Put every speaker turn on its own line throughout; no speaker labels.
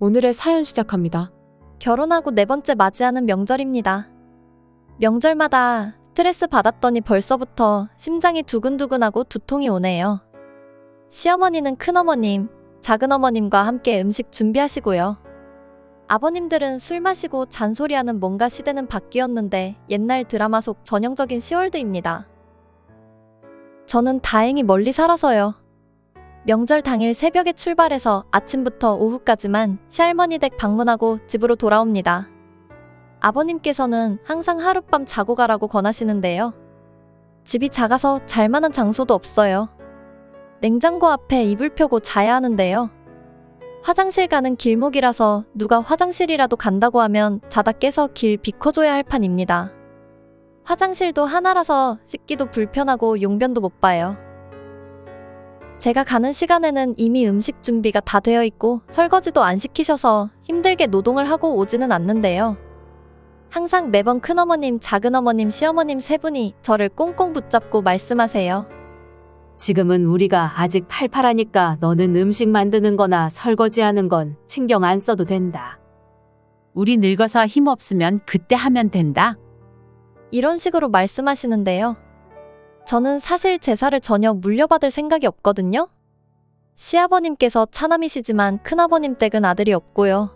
오늘의 사연 시작합니다.
결혼하고 네 번째 맞이하는 명절입니다. 명절마다 스트레스 받았더니 벌써부터 심장이 두근두근하고 두통이 오네요. 시어머니는 큰어머님, 작은어머님과 함께 음식 준비하시고요. 아버님들은 술 마시고 잔소리하는 뭔가 시대는 바뀌었는데 옛날 드라마 속 전형적인 시월드입니다. 저는 다행히 멀리 살아서요. 명절 당일 새벽에 출발해서 아침부터 오후까지만 시할머니 댁 방문하고 집으로 돌아옵니다. 아버님께서는 항상 하룻밤 자고 가라고 권하시는데요. 집이 작아서 잘 만한 장소도 없어요. 냉장고 앞에 이불 펴고 자야 하는데요. 화장실 가는 길목이라서 누가 화장실이라도 간다고 하면 자다 깨서 길 비켜줘야 할 판입니다. 화장실도 하나라서 씻기도 불편하고 용변도 못 봐요. 제가 가는 시간에는 이미 음식 준비가 다 되어 있고 설거지도 안 시키셔서 힘들게 노동을 하고 오지는 않는데요. 항상 매번 큰어머님, 작은어머님, 시어머님 세 분이 저를 꽁꽁 붙잡고 말씀하세요.
지금은 우리가 아직 팔팔하니까 너는 음식 만드는 거나 설거지하는 건 신경 안 써도 된다.
우리 늙어서 힘 없으면 그때 하면 된다.
이런 식으로 말씀하시는데요. 저는 사실 제사를 전혀 물려받을 생각이 없거든요. 시아버님께서 차남이시지만 큰아버님 댁은 아들이 없고요.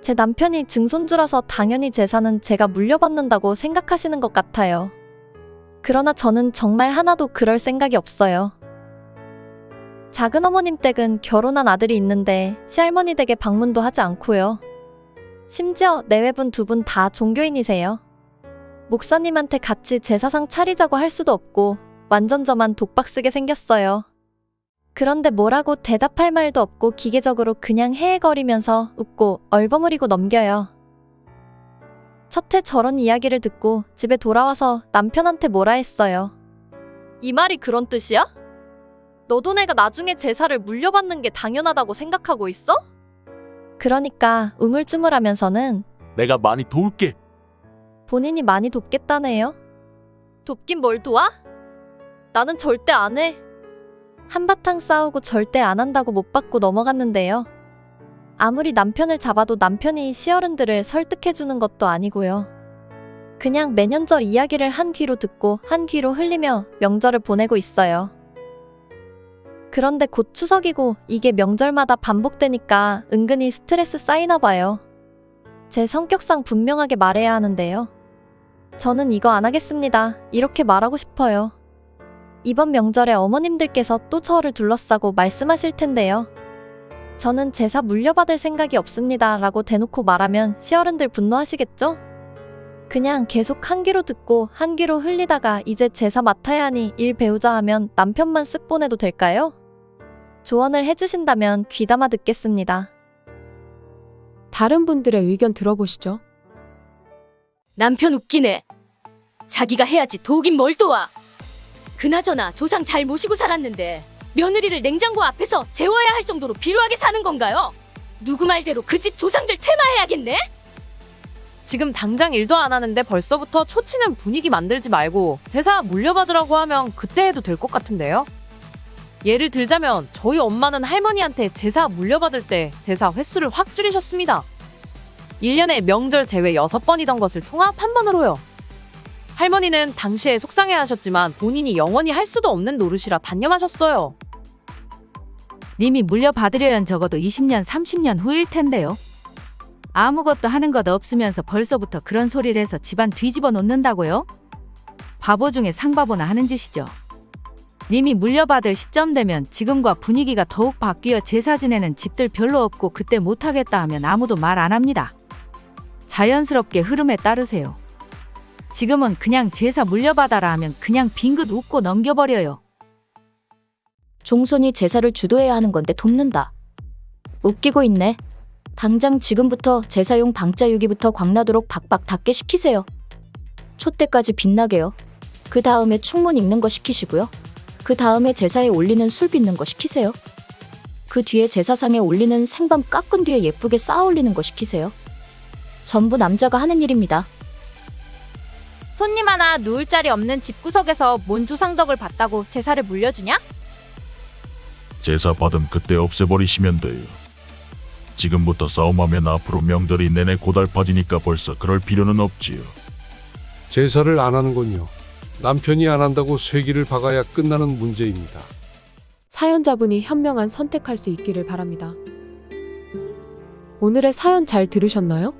제 남편이 증손주라서 당연히 제사는 제가 물려받는다고 생각하시는 것 같아요. 그러나 저는 정말 하나도 그럴 생각이 없어요. 작은 어머님 댁은 결혼한 아들이 있는데 시할머니 댁에 방문도 하지 않고요. 심지어 내외분 두 분 다 종교인이세요. 목사님한테 같이 제사상 차리자고 할 수도 없고 완전 저만 독박 쓰게 생겼어요. 그런데 뭐라고 대답할 말도 없고 기계적으로 그냥 헤헤거리면서 웃고 얼버무리고 넘겨요. 첫해 저런 이야기를 듣고 집에 돌아와서 남편한테 뭐라 했어요. 이 말이 그런 뜻이야? 너도 내가 나중에 제사를 물려받는 게 당연하다고 생각하고 있어? 그러니까 우물쭈물하면서는
내가 많이 도울게.
본인이 많이 돕겠다네요. 돕긴 뭘 도와? 나는 절대 안 해. 한바탕 싸우고 절대 안 한다고 못 받고 넘어갔는데요. 아무리 남편을 잡아도 남편이 시어른들을 설득해주는 것도 아니고요. 그냥 매년 저 이야기를 한 귀로 듣고 한 귀로 흘리며 명절을 보내고 있어요. 그런데 곧 추석이고 이게 명절마다 반복되니까 은근히 스트레스 쌓이나 봐요. 제 성격상 분명하게 말해야 하는데요. 저는 이거 안 하겠습니다. 이렇게 말하고 싶어요. 이번 명절에 어머님들께서 또 저를 둘러싸고 말씀하실 텐데요. 저는 제사 물려받을 생각이 없습니다. 라고 대놓고 말하면 시어른들 분노하시겠죠? 그냥 계속 한 귀로 듣고 한 귀로 흘리다가 이제 제사 맡아야 하니 일 배우자 하면 남편만 쓱 보내도 될까요? 조언을 해주신다면 귀담아 듣겠습니다.
다른 분들의 의견 들어보시죠.
남편 웃기네. 자기가 해야지 독인 뭘 도와. 그나저나 조상 잘 모시고 살았는데 며느리를 냉장고 앞에서 재워야 할 정도로 비루하게 사는 건가요? 누구 말대로 그 집 조상들 퇴마해야겠네?
지금 당장 일도 안 하는데 벌써부터 초치는 분위기 만들지 말고 제사 물려받으라고 하면 그때 해도 될 것 같은데요? 예를 들자면 저희 엄마는 할머니한테 제사 물려받을 때 제사 횟수를 확 줄이셨습니다. 1년에 명절 제외 6번이던 것을 통합 한 번으로요. 할머니는 당시에 속상해 하셨지만 본인이 영원히 할 수도 없는 노릇이라 단념하셨어요.
님이 물려받으려면 적어도 20년, 30년 후일 텐데요. 아무것도 하는 것 없으면서 벌써부터 그런 소리를 해서 집안 뒤집어 놓는다고요? 바보 중에 상바보나 하는 짓이죠. 님이 물려받을 시점 되면 지금과 분위기가 더욱 바뀌어 제사 지내는 집들 별로 없고 그때 못하겠다 하면 아무도 말 안 합니다. 자연스럽게 흐름에 따르세요. 지금은 그냥 제사 물려받아라 하면 그냥 빙긋 웃고 넘겨버려요.
종손이 제사를 주도해야 하는 건데 돕는다. 웃기고 있네. 당장 지금부터 제사용 방자 유기부터 광나도록 박박 닦게 시키세요. 촛대까지 빛나게요. 그 다음에 충문 읽는 거 시키시고요. 그 다음에 제사에 올리는 술 빚는 거 시키세요. 그 뒤에 제사상에 올리는 생밤 깎은 뒤에 예쁘게 쌓아 올리는 거 시키세요. 전부 남자가 하는 일입니다.
손님 하나 누울 자리 없는 집구석에서 뭔 조상덕을 봤다고 제사를 물려주냐?
제사 받음 그때 없애버리시면 돼요. 지금부터 싸움하면 앞으로 명절이 내내 고달파지니까 벌써 그럴 필요는 없지요.
제사를 안 하는군요. 남편이 안 한다고 쇠기를 박아야 끝나는 문제입니다.
사연자분이 현명한 선택할 수 있기를 바랍니다. 오늘의 사연 잘 들으셨나요?